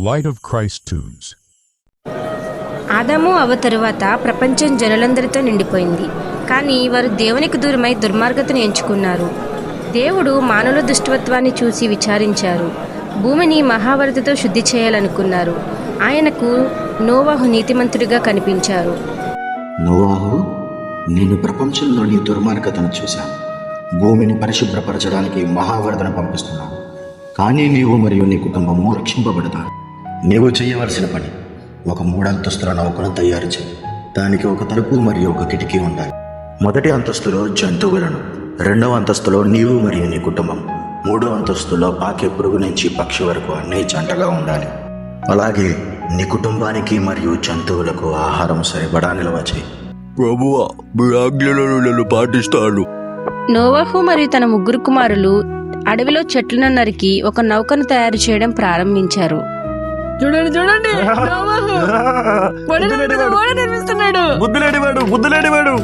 Light of Christ Tunes. ఆదాము అవ తరువాత ప్రపంచం జనులందరితో నిండిపోయింది. కానీ వారు దేవునికి దూరమై దుర్మార్గతను ఎంచుకున్నారు. దేవుడు మానవుల దుష్టత్వాన్ని చూసి విచారించారు. భూమిని మహావరతతో శుద్ధి చేయాలనుకున్నారు. ఆయనకు నోవాహు నీతిమంతుడిగా కనిపించారు. నోవాహు నేను ప్రపంచంలోని దుర్మార్గతను చూశాను. భూమిని పరిశుభ్రపరచడానికి మహావరదను పంపిస్తున్నాను. కానీ నీవు మరియు నీ కుటుంబము రక్షింపబడతారు. నీవు చేయవలసిన పని. ఒక మూడంతస్తుల నౌకను తయారు చేయి. దానికి ఒక తలుపు మరియు ఒక కిటికీ ఉండాలి. మొదటి అంతస్తులో జంతువులను రెండవ అంతస్తులో నీవు మరియు నీ కుటుంబం మూడో అంతస్తులో పాకే పురుగు నుంచి పక్షి వరకు అన్నీ జంటగా ఉండాలి. అలాగే నీ కుటుంబానికి మరియు జంతువులకు ఆహారం సరిపడా నిల్వ చేయి. ప్రభువా మీ ఆజ్ఞలను నేను పాటిస్తాను. నోవాహు మరియు తన ముగ్గురు కుమారులు అడవిలో చెట్లను నరికి ఒక నౌకను తయారు చేయడం ప్రారంభించారు. చూడండి చూడండి. నిర్మిస్తున్నాడు, బుద్ధులేడివాడు బుద్ధులేడివాడు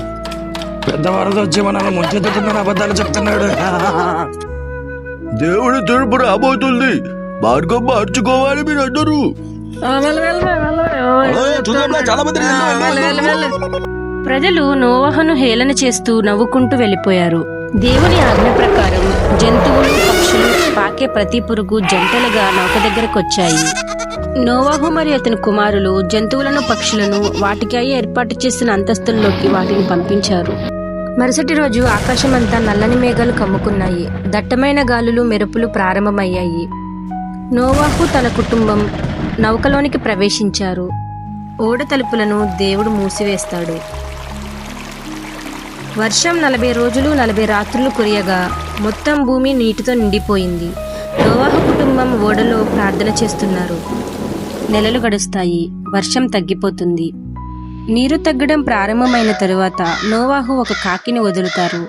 పెద్ద వరద వచ్చి మనల్ని ముంచెత్తుతుందని అబద్ధాలు చెప్తున్నాడు. దేవుడి తీర్పు రాబోతుంది. మార్గం మార్చుకోవాలి వెళ్ళు, వెళ్ళు. ప్రజలు నోవహను హేళన చేస్తూ నవ్వుకుంటూ వెళ్ళిపోయారు. దేవుని ఆజ్ఞ ప్రకారం జంతువులు పక్షులు పాకే ప్రతి పురుగు జంటలుగా నౌక దగ్గరకు వచ్చాయి నోవాహు మరియు అతని కుమారులు జంతువులను పక్షులను వాటికై ఏర్పాటు చేసిన అంతస్తుల్లోకి వాటిని పంపించారు. మరుసటి రోజు ఆకాశమంతా నల్లని మేఘాలు కమ్ముకున్నాయి. దట్టమైన గాలులు మెరుపులు ప్రారంభమయ్యాయి. నోవాహు తన కుటుంబం నౌకలోనికి ప్రవేశించారు. ఓడ తలుపులను దేవుడు మూసివేస్తాడు. వర్షం నలభై రోజులు నలభై రాత్రులు కురియగా మొత్తం భూమి నీటితో నిండిపోయింది. నోవాహు కుటుంబం ఓడలో ప్రార్థన చేస్తున్నారు. నెలలు గడుస్తాయి. వర్షం తగ్గిపోతుంది. నీరు తగ్గడం ప్రారంభమైన తరువాత నోవాహు ఒక కాకిని వదులుతారు.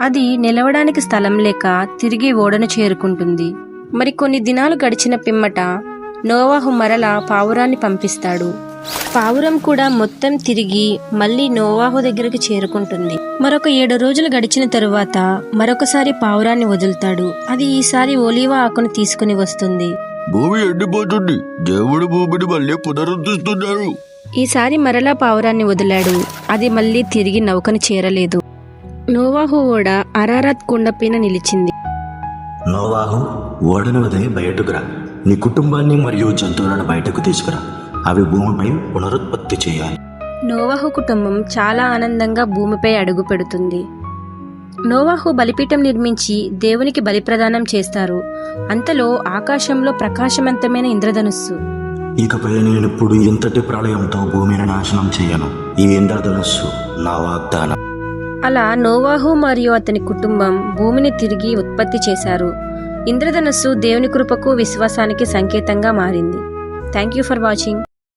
అది నిలవడానికి స్థలం లేక తిరిగి ఓడను చేరుకుంటుంది. మరి కొన్ని దినాలు గడిచిన పిమ్మట నోవాహు మరల పావురాన్ని పంపిస్తాడు. పావురం కూడా మొత్తం తిరిగి మళ్ళీ నోవాహు దగ్గరికి చేరుకుంటుంది. మరొక ఏడు రోజులు గడిచిన తరువాత మరొకసారి పావురాన్ని వదులుతాడు. అది ఈసారి ఒలీవా ఆకును తీసుకుని వస్తుంది. భూమి ఎండిపోతుంది. దేవుడు భూమిని మళ్ళీ పునరుద్ధరిస్తున్నారు. ఈసారి మరలా పావురాన్ని వదిలాడు. అది మళ్ళీ తిరిగి నౌకను చేరలేదు. నోవాహు ఓడ అరారత్ కొండపైన నిలిచింది. నోవాహు ఓడను వదిలి బయటకు రా. నీ కుటుంబాన్ని మరియు జంతువులను బయటకు తీసుకురా. అవి భూమిపై పునరుత్పత్తి చేయాలి. నోవాహు కుటుంబం చాలా ఆనందంగా భూమిపై అడుగు పెడుతుంది. నోవాహు బలిపీఠం నిర్మించి దేవునికి బలి ప్రదానం చేస్తారు. అంతలో ఆకాశంలో ప్రకాశవంతమైన ఇంద్రధనుస్సు. ఇకపై నేను ఇప్పుడు ఇంతటి ప్రళయంతో భూమిని నాశనం చేయను. ఈ ఇంద్రధనుస్సు నా వాగ్దానం. అలా నోవాహు మరియు అతని కుటుంబం భూమిని తిరిగి ఉత్పత్తి చేశారు. ఇంద్రధనస్సు దేవుని కృపకు విశ్వాసానికి సంకేతంగా మారింది. Thank you for watching